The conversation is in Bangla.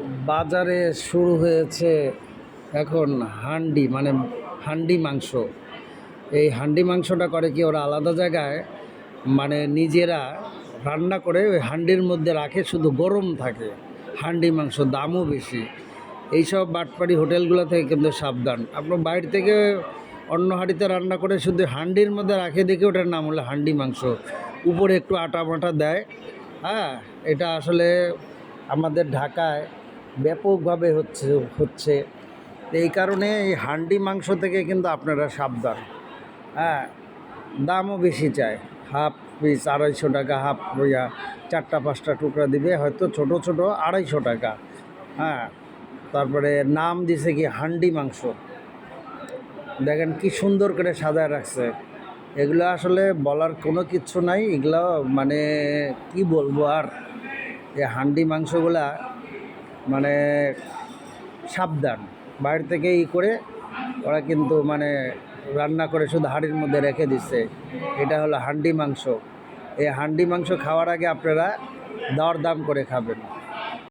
বাজারে শুরু হয়েছে এখন হান্ডি মানে হান্ডি মাংস। এই হান্ডি মাংসটা করে কি ওরা আলাদা জায়গায়? মানে নিজেরা রান্না করে ওই হান্ডির মধ্যে রাখে, শুধু গরম থাকে। হান্ডি মাংস দামও বেশি। এইসব বাটপাড়ি হোটেলগুলো থেকে কিন্তু সাবধান। আপনার বাইরে থেকে অন্য হাঁড়িতে রান্না করে শুধু হান্ডির মধ্যে রাখে দেখে ওটার নাম হলো হান্ডি মাংস। উপরে একটু আটা মাটা দেয়। হ্যাঁ এটা আসলে আমাদের ঢাকায় ব্যাপকভাবে হচ্ছে হচ্ছে। এই কারণে এই হান্ডি মাংস থেকে কিন্তু আপনারা সাবধান। হ্যাঁ দামও বেশি চায়। হাফ পিস আড়াইশো টাকা, হাফ ইয়া চারটা, পাঁচটা টুকরা দিবে, হয়তো ছোট ছোট আড়াইশো টাকা। হ্যাঁ তারপরে নাম দিছে কি হান্ডি মাংস। দেখেন কি সুন্দর করে সাজায় রাখছে। এগুলো আসলে বলার কোনো কিচ্ছু নাই। এগুলো মানে কি বলব আর? এই হান্ডি মাংসগুলা মানে সাবধান। বাইরে থেকে ই করে ওরা কিন্তু মানে রান্না করে শুধু হাঁড়ির মধ্যে রেখে দিচ্ছে। এটা হলো হান্ডি মাংস। এই হান্ডি মাংস খাওয়ার আগে আপনারা দর দাম করে খাবেন।